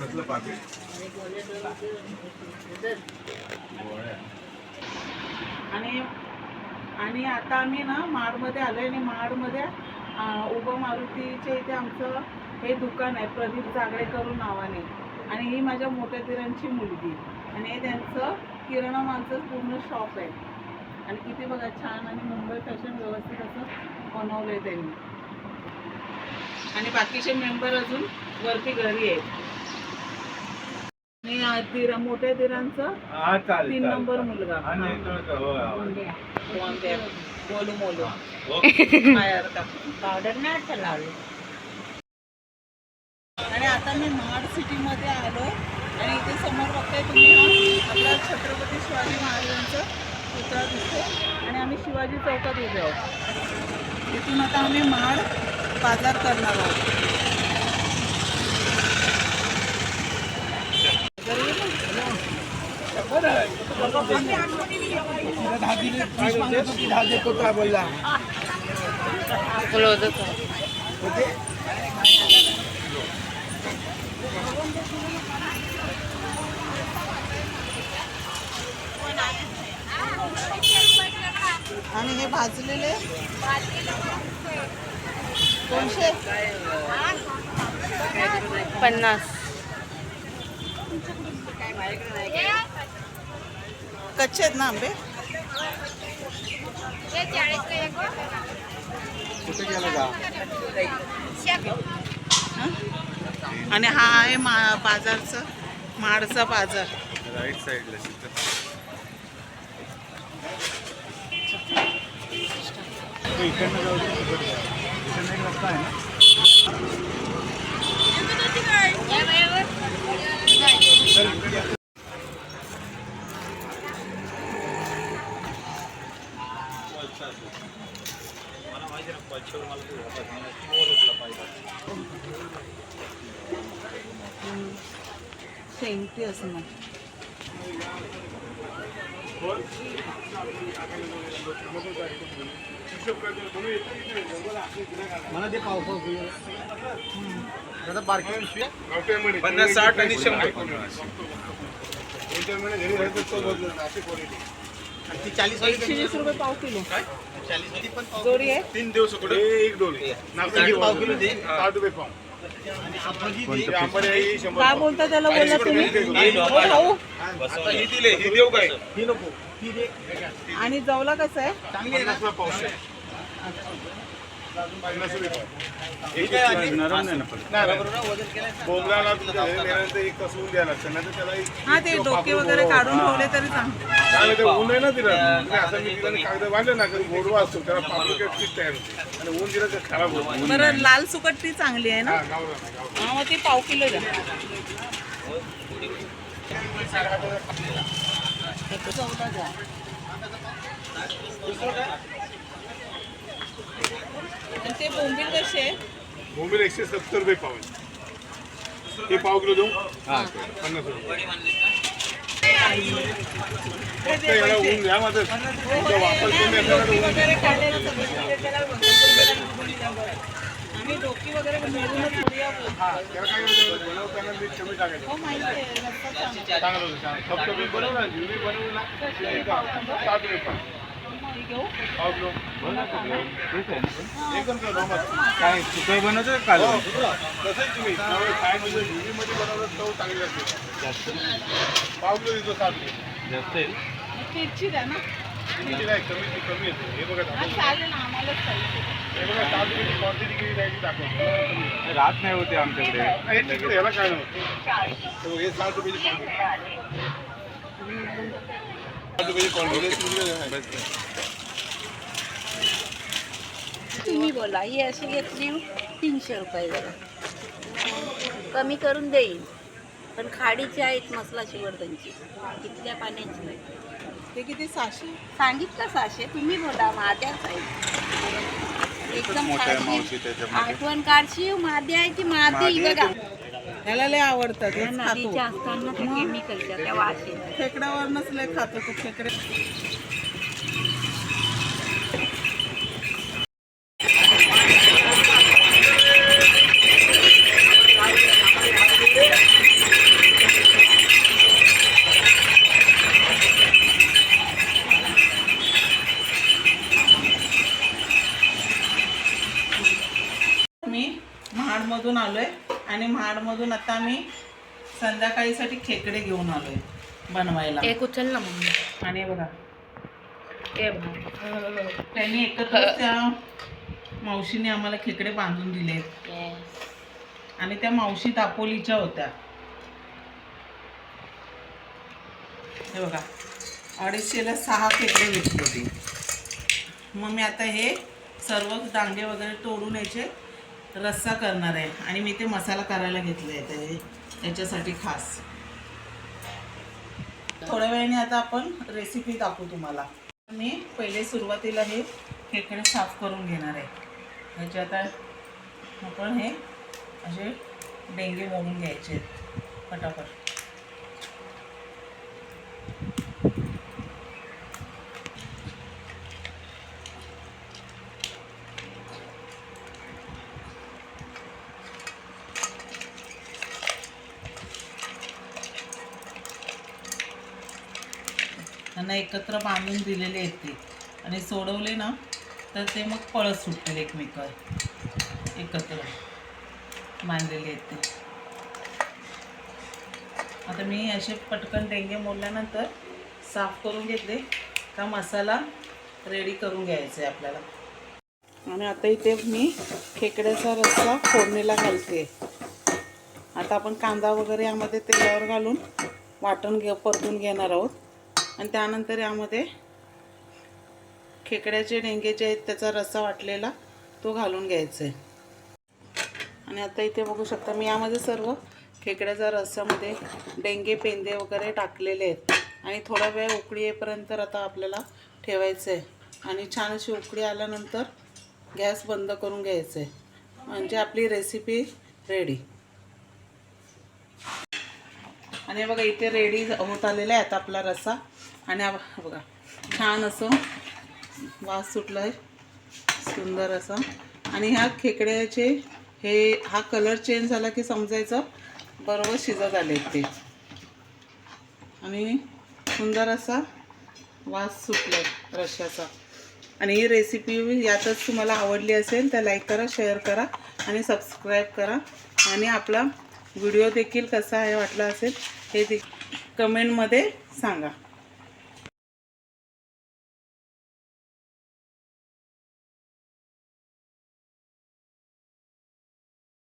कसलं आणि आणि आता आम्ही ना माडमध्ये आलो आहे आणि माडमध्ये अं, उभं मारुतीच्या इथे आमचं हे दुकान आहे प्रदीप जागडेकर नावाने. आणि ही माझ्या मोठ्या तिरांची मुलगी. आणि हे त्यांचं किराणा मालचं पूर्ण शॉप आहे. आणि किती बघा छान आणि मुंबई फॅशन व्यवस्थित असं बनवलं आहे त्यांनी. आणि बाकीचे मेंबर अजून वरती घरी आहेत. आणि दिरा मोठ्या दिरांचं हा तीन नंबर. मुलगा. बोलू मोलू पावडर नाही आता लावली. आणि आता मी महाड सिटीमध्ये आलो. आणि इथे समोर बघताय तुम्ही हा आपला छत्रपती शिवाजी महाराजांचा पुतळा दिसतो आणि आम्ही शिवाजी चौकात उभे आहोत. इथून आता आम्ही महाड बाजार करणार आहोत. आणि हे भाजलेले? दोनशे पन्नास. कच्चे आहेत ना आंबे? हं? आणि हा आहे मा बाजारचं महाडचा बाजार. राईट साईडला इकडनं जाऊ दे, तिकडनं जाऊ. इकडनं एक रस्ता मला ते पाव पाव दादा बारकी पन्नास साठ आणि शंभर. एकशे वीस रुपये पाव किलो. जोडी आहे? तीन दिवस एक डोली पाव किलो दे. साठ रुपये पाव काय बोलता त्याला बोलला तुम्ही? हो भाऊ आणि जवला कसं आहे? हा ते डोके वगैरे काढून ठेवले तरी चांगलं. ऊन आहे ना तिला. आता मी तिला कागद बांधले ना कधी गोडवा असतो त्याला पापड पीठ तयार होते आणि ऊन दिलं तर खराब होतं. बरं लाल सुकट ती चांगली आहे ना? हा. हा मग ती पाव किलो द्या. आणि ते बोंबील कसे आहे बोंबील एकशे सत्तर रुपये पाव आहे. हे पाव किलो देऊ? पन्नास रुपये. आम्ही डोकी वगैरे मेरूनच काय सुकं बनवतो का हो, तसंच तुम्ही त्यामुळे काय म्हणजे जिवलीमध्ये बनवलं चव चांगली असते पाव किलो देतो साठ रुपये जास्त आहे मग द्या ना किती नाही कमी कमी येते हे बघा हा दाखवतो. चालेल ना आम्हालाच चालेल हे बघा साठ रुपयाची क्वांटिटी किती द्यायची दाखवतो राहत नाही होते आमच्याकडे हे तिकडे ह्याला काय नव्हतं हे बघ, हे साठ रुपयाची क्वांटिटी साठ रुपयाची क्वांटिटी तुम्ही बोला. ही अशी घेतली तीनशे रुपये जरा. कमी करून देईन. पण खाडीची आहेत मसला शिवर्धनची तिथल्या पाण्याची नाही. ते किती? सहाशे? सांगितलं साशे तुम्ही बोला. माद्याच आहे एकदम आठवण काढशी. माद्या आहे ती मादी ही बघा. ह्याला लय आवडतात. नदीच्या असताना त्या केमिकलच्या त्या वाशी. खेकड्यावरनच लय खातो तो खेकडे. आणि महाडमधून आता मी संध्याकाळीसाठी खेकडे घेऊन आलोय बनवायला. एक उचल ना मम्मी? आणि बघा. त्यांनी एकत्र त्या मावशीने आम्हाला खेकडे बांधून दिले आणि त्या मावशी दापोलीच्या होत्या. हे बघा. अडीचशेला सहा खेकडे भेटले होते. मग मी आता हे सर्व डांगे वगैरे तोडून याचे रस्सा करणार आहे. आणि मी ते मसाला करायला घेतले आहे ते याच्यासाठी खास. थोड्या वेळाने आता आपण रेसिपी दाखवू तुम्हाला. मी पहिले सुरुवातीला हे खेकडे साफ करून घेणार आहे. म्हणजे आता आपण हे असे डेंगे भरून घ्यायचे आहेत. पटापट त्यांना एकत्र बांधून दिलेले येते. आणि सोडवले ना तर ते मग पळत सुटतील एकमेकावर. एकत्र मांडलेले येते. आता मी असे पटकन डेंगे मोडल्यानंतर साफ करून घेतले का मसाला रेडी करून घ्यायचा आहे आपल्याला. आणि आता इथे मी खेकड्याचा रस्सा फोडणीला घालते. आता आपण कांदा वगैरे यामध्ये तेलावर घालून वाटण घे परतून घेणार आहोत. आणि त्यानंतर यामध्ये खेकड्याचे डेंगे जे आहेत त्याचा रस्सा वाटलेला तो घालून घ्यायचा आहे आणि आता इथे बघू शकता मी यामध्ये सर्व खेकड्याच्या रस्स्यामध्ये डेंगे पेंदे वगैरे टाकलेले आहेत. आणि थोडा वेळ उकळी येईपर्यंत आता आपल्याला ठेवायचं आहे आणि छान अशी उकळी आल्यानंतर गॅस बंद करून घ्यायचं आहे म्हणजे आपली रेसिपी रेडी आणि बघा इथे रेडी होत आलेला आहे आता आपला रस्सा. आणि बघा छान असं वास सुटला आहे सुंदर असा. आणि ह्या खेकड्याचे हे हा कलर चेंज झाला की समजायचं बरोबर शिजत आले ते. आणि सुंदर असा वास सुटला आहे रश्याचा. आणि ही रेसिपी यातच तुम्हाला आवडली असेल तर लाईक करा शेअर करा आणि सबस्क्राईब करा. आणि आपला व्हिडिओ देखील कसा आहे वाटला असेल हे दे कमेंटमध्ये सांगा.